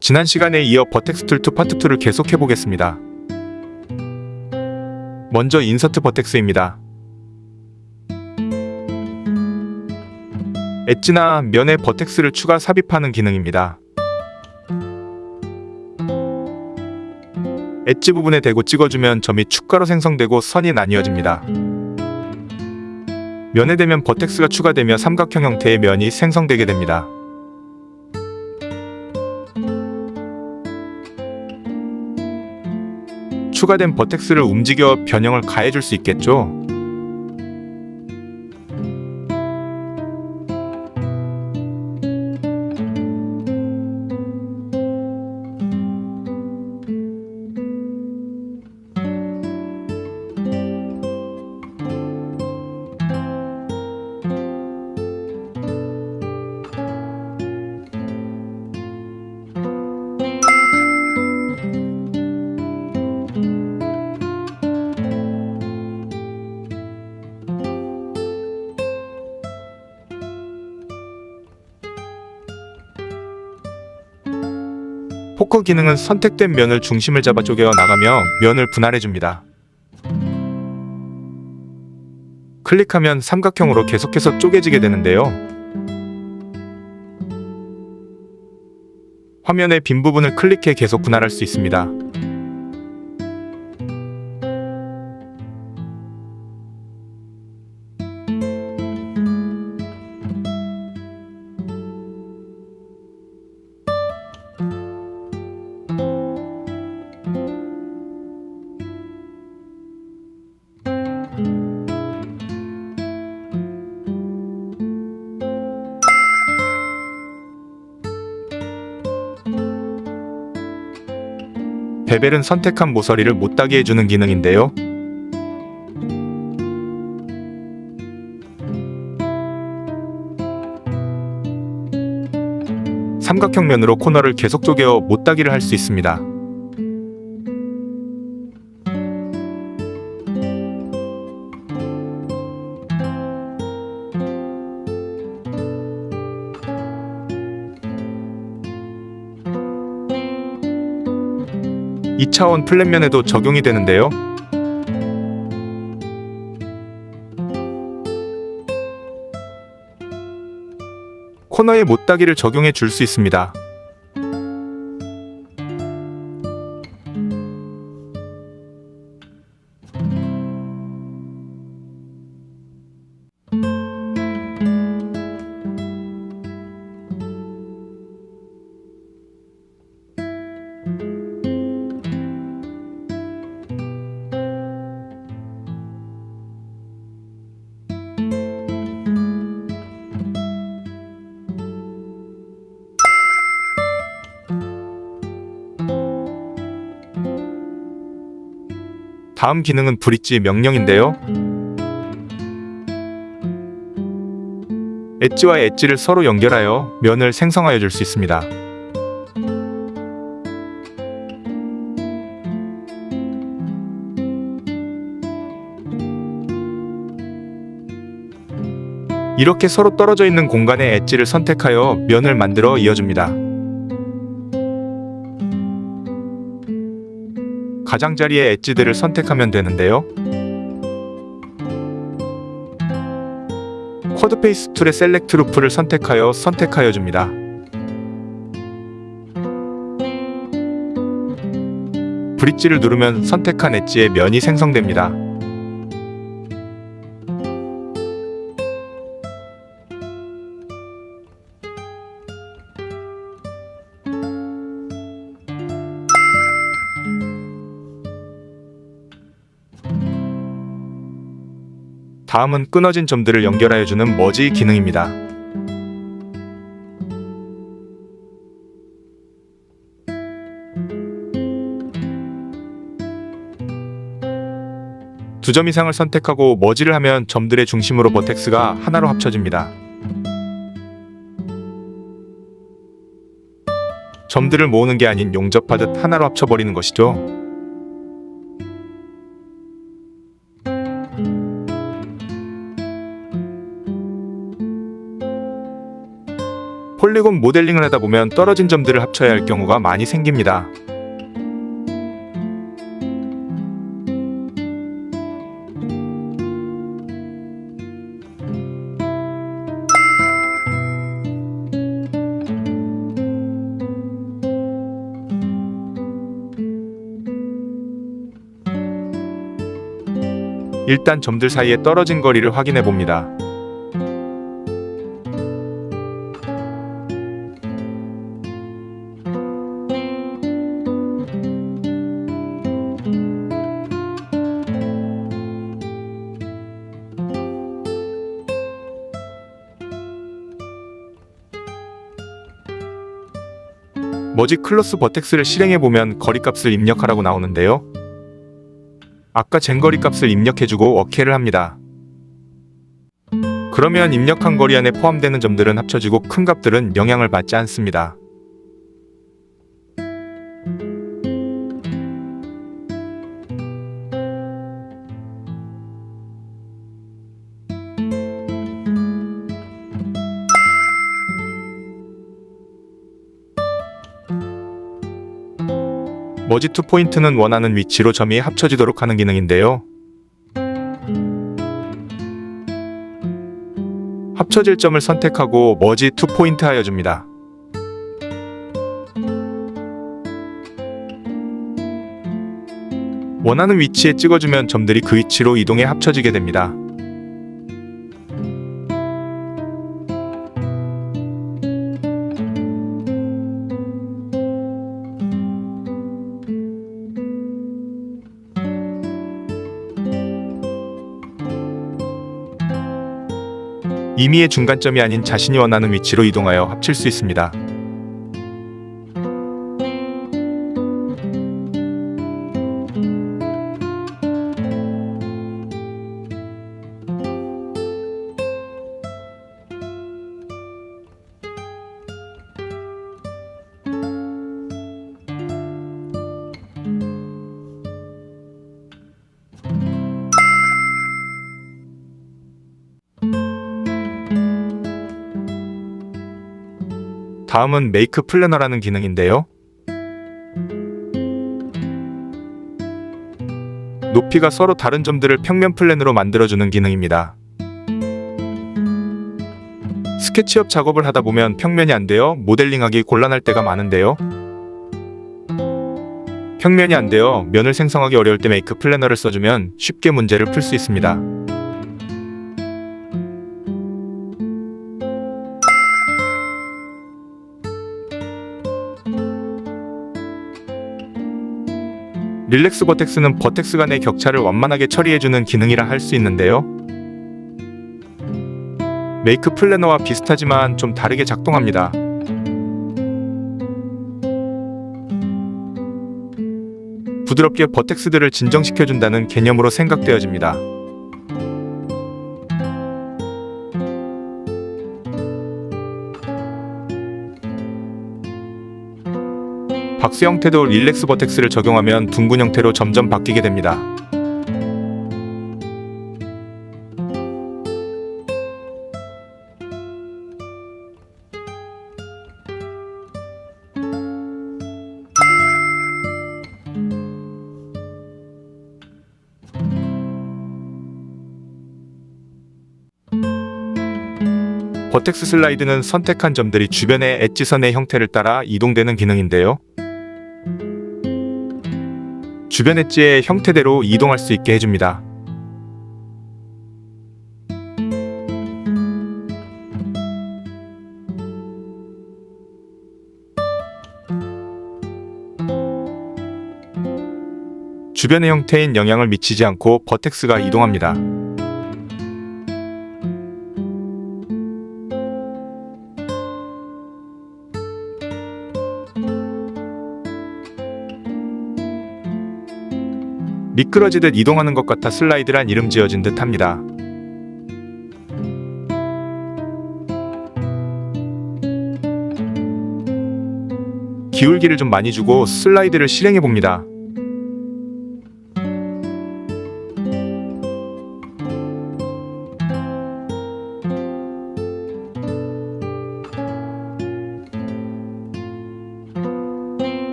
지난 시간에 이어 버텍스 툴2 파트 2를 계속해 보겠습니다. 먼저 인서트 버텍스입니다. 엣지나 면에 버텍스를 추가 삽입하는 기능입니다. 엣지 부분에 대고 찍어주면 점이 축가로 생성되고 선이 나뉘어집니다. 면에 대면 버텍스가 추가되며 삼각형 형태의 면이 생성되게 됩니다. 추가된 버텍스를 움직여 변형을 가해줄 수 있겠죠? 포커 기능은 선택된 면을 중심을 잡아 쪼개어 나가며 면을 분할해줍니다. 클릭하면 삼각형으로 계속해서 쪼개지게 되는데요. 화면의 빈 부분을 클릭해 계속 분할할 수 있습니다. 베벨은 선택한 모서리를 못 닿게 해주는 기능인데요. 삼각형 면으로 코너를 계속 쪼개어 못 닿기를 할 수 있습니다. 이차원 플랫면에도 적용이 되는데요. 코너에 못따기를 적용해 줄 수 있습니다. 다음 기능은 브릿지 명령인데요. 엣지와 엣지를 서로 연결하여 면을 생성하여 줄 수 있습니다. 이렇게 서로 떨어져 있는 공간에 엣지를 선택하여 면을 만들어 이어줍니다. 가장자리의 엣지들을 선택하면 되는데요. 쿼드페이스 툴의 셀렉트 루프를 선택하여 선택하여 줍니다. 브릿지를 누르면 선택한 엣지의 면이 생성됩니다. 다음은 끊어진 점들을 연결하여주는 머지 기능입니다. 두 점 이상을 선택하고 머지를 하면 점들의 중심으로 버텍스가 하나로 합쳐집니다. 점들을 모으는 게 아닌 용접하듯 하나로 합쳐버리는 것이죠. 번 모델링을 하다 보면 떨어진 점들을 합쳐야 할 경우가 많이 생깁니다. 일단 점들 사이에 떨어진 거리를 확인해 봅니다. 머지 클로스 버텍스를 실행해 보면 거리값을 입력하라고 나오는데요. 아까 젠거리 값을 입력해주고 어케를 합니다. 그러면 입력한 거리 안에 포함되는 점들은 합쳐지고 큰 값들은 영향을 받지 않습니다. 머지 투 포인트는 원하는 위치로 점이 합쳐지도록 하는 기능인데요. 합쳐질 점을 선택하고 머지 투 포인트 하여 줍니다. 원하는 위치에 찍어주면 점들이 그 위치로 이동해 합쳐지게 됩니다. 임의의 중간점이 아닌 자신이 원하는 위치로 이동하여 합칠 수 있습니다. 다음은 메이크 플래너라는 기능인데요. 높이가 서로 다른 점들을 평면 플랜으로 만들어주는 기능입니다. 스케치업 작업을 하다 보면 평면이 안 되어 모델링하기 곤란할 때가 많은데요. 평면이 안 되어 면을 생성하기 어려울 때 메이크 플래너를 써주면 쉽게 문제를 풀 수 있습니다. 릴렉스 버텍스는 버텍스 간의 격차를 완만하게 처리해주는 기능이라 할 수 있는데요. 메이크 플래너와 비슷하지만 좀 다르게 작동합니다. 부드럽게 버텍스들을 진정시켜준다는 개념으로 생각되어집니다. 박스 형태도 릴렉스 버텍스를 적용하면 둥근 형태로 점점 바뀌게 됩니다. 버텍스 슬라이드는 선택한 점들이 주변의 엣지선의 형태를 따라 이동되는 기능인데요. 주변 엣지의 형태대로 이동할 수 있게 해줍니다. 주변의 형태인 영향을 미치지 않고 버텍스가 이동합니다. 미끄러지듯 이동하는 것 같아 슬라이드란 이름 지어진 듯 합니다. 기울기를 좀 많이 주고 슬라이드를 실행해 봅니다.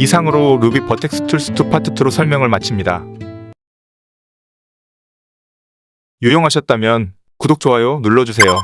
이상으로 루비 버텍스 툴스 2 파트 2로 설명을 마칩니다. 유용하셨다면 구독, 좋아요 눌러주세요.